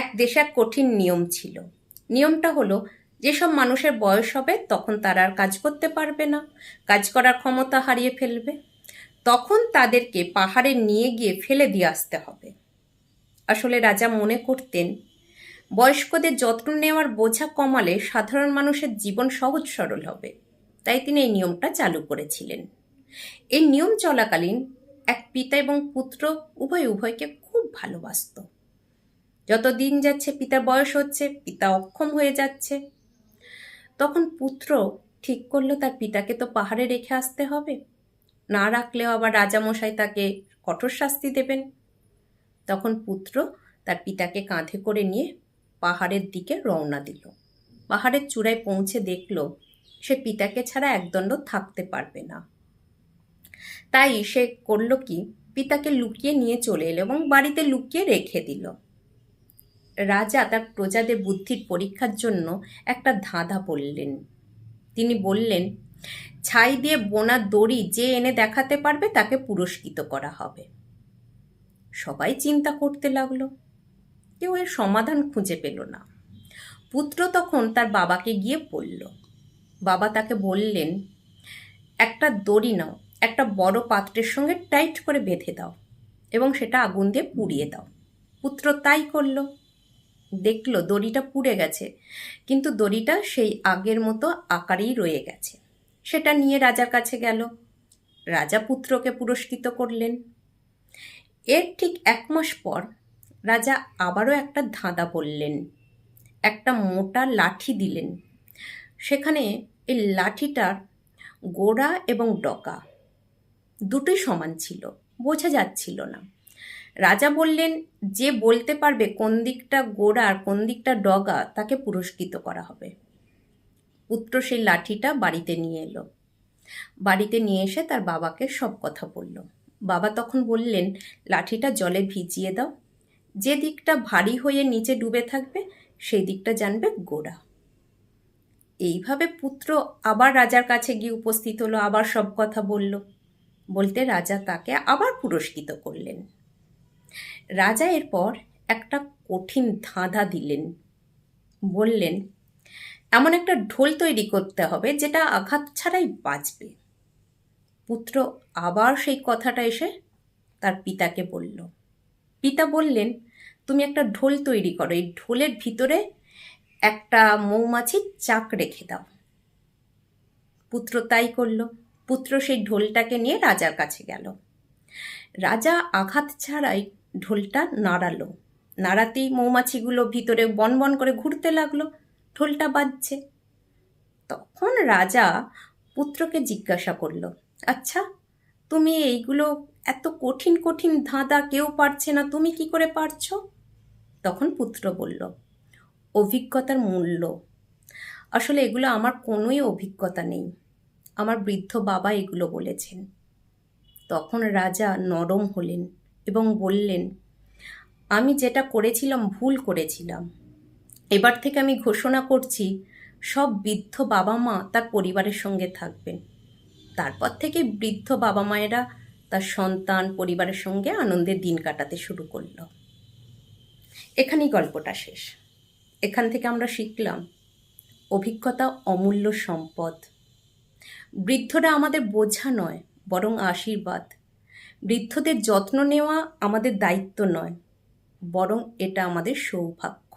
এক দেশে এক কঠিন নিয়ম ছিল। নিয়মটা হলো, যেসব মানুষের বয়স হবে তখন তারা আর কাজ করতে পারবে না, কাজ করার ক্ষমতা হারিয়ে ফেলবে। তখন তাদেরকে পাহাড়ে নিয়ে গিয়ে ফেলে দিয়ে আসতে হবে। আসলে রাজা মনে করতেন, বয়স্কদের যত্ন নেওয়ার বোঝা কমালে সাধারণ মানুষের জীবন সহজ সরল হবে। তাই তিনি এই নিয়মটা চালু করেছিলেন। এই নিয়ম চলাকালীন এক পিতা এবং পুত্র উভয় উভয়কে খুব ভালোবাসত। যত দিন যাচ্ছে পিতার বয়স হচ্ছে, পিতা অক্ষম হয়ে যাচ্ছে। তখন পুত্র ঠিক করল তার পিতাকে তো পাহাড়ে রেখে আসতে হবে। না রাখলেও আবার রাজামশাই তাকে কঠোর শাস্তি দেবেন। তখন পুত্র তার পিতাকে কাঁধে করে নিয়ে পাহাড়ের দিকে রওনা দিল। পাহাড়ের চূড়ায় পৌঁছে দেখল, সে পিতাকে ছাড়া একদণ্ড থাকতে পারবে না। তাই সে করল কি, পিতাকে লুকিয়ে নিয়ে চলে এলো এবং বাড়িতে লুকিয়ে রেখে দিল। রাজা তার প্রজাদের বুদ্ধির পরীক্ষার জন্য একটা ধাঁধা পড়লেন। তিনি বললেন, ছাই দিয়ে বোনা দড়ি যে এনে দেখাতে পারবে তাকে পুরস্কৃত করা হবে। সবাই চিন্তা করতে লাগল। কেউ এর সমাধান খুঁজে পেল না। পুত্র তখন তার বাবাকে গিয়ে বলল। বাবা তাকে বললেন, একটা দড়ি নাও, একটা বড় পাত্রের সঙ্গে টাইট করে বেঁধে দাও এবং সেটা আগুন দিয়ে পুড়িয়ে দাও। পুত্র তাই করল। দেখল দড়িটা পুড়ে গেছে, কিন্তু দড়িটা সেই আগের মতো আকারেই রয়ে গেছে। সেটা নিয়ে রাজার কাছে গেল। রাজা পুত্রকে পুরস্কৃত করলেন। এর ঠিক এক মাস পর রাজা আবারও একটা ধাঁধা বললেন, একটা মোটা লাঠি দিলেন। সেখানে এই লাঠিটার গোড়া এবং ডকা দুটোই সমান ছিল, বোঝা যাচ্ছিল না। রাজা বললেন, যে বলতে পারবে কোন দিকটা গোড়া আর কোন দিকটা ডগা, তাকে পুরস্কৃত করা হবে। পুত্র সেই লাঠিটা বাড়িতে নিয়ে এলো। বাড়িতে নিয়ে এসে তার বাবাকে সব কথা বলল। বাবা তখন বললেন, লাঠিটা জলে ভিজিয়ে দাও। যে দিকটা ভারী হয়ে নিচে ডুবে থাকবে, সেই দিকটা জানবে গোড়া। এইভাবে পুত্র আবার রাজার কাছে গিয়ে উপস্থিত হলো, আবার সব কথা বলল। বলতে রাজা তাকে আবার পুরস্কৃত করলেন। রাজা এরপর একটা কঠিন ধাঁধা দিলেন। বললেন, এমন একটা ঢোল তৈরি করতে হবে যেটা আঘাত ছাড়াই বাঁচবে পুত্র আবার সেই কথাটা এসে তার পিতাকে বলল। পিতা বললেন, তুমি একটা ঢোল তৈরি করো। এই ঢোলের ভিতরে একটা মৌমাছির চাক রেখে দাও। পুত্র তাই করল। পুত্র সেই ঢোলটাকে নিয়ে রাজার কাছে গেল। রাজা আঘাত ছাড়াই ঢোলটা নাড়ালো। নাড়াতেই মৌমাছিগুলো ভিতরে বন বন করে ঘুরতে লাগল। ঢোলটা বাজছে। তখন রাজা পুত্রকে জিজ্ঞাসা করল আচ্ছা তুমি এইগুলো এত কঠিন কঠিন ধাঁধা কেউ পারছে না, তুমি কি করে পারছ? তখন পুত্র বলল, অভিজ্ঞতার মূল্য। আসলে এগুলো আমার কোনোই অভিজ্ঞতা নেই। আমার বৃদ্ধ বাবা এগুলো বলেছেন। তখন রাজা নরম হলেন। এবং বললেন, আমি যেটা করেছিলাম, ভুল করেছিলাম। এবার থেকে আমি ঘোষণা করছি, সব বৃদ্ধ বাবা মা তার পরিবারের সঙ্গে থাকবেন। তারপর থেকে বৃদ্ধ বাবা মায়েরা তার সন্তান, পরিবারের সঙ্গে আনন্দের দিন কাটাতে শুরু করল। এখানেই গল্পটা শেষ। এখান থেকে আমরা শিখলাম, অভিজ্ঞতা অমূল্য সম্পদ। বৃদ্ধরা আমাদের বোঝা নয়, বরং আশীর্বাদ। বৃদ্ধদের যত্ন নেওয়া আমাদের দায়িত্ব নয় বরং এটা আমাদের সৌভাগ্য।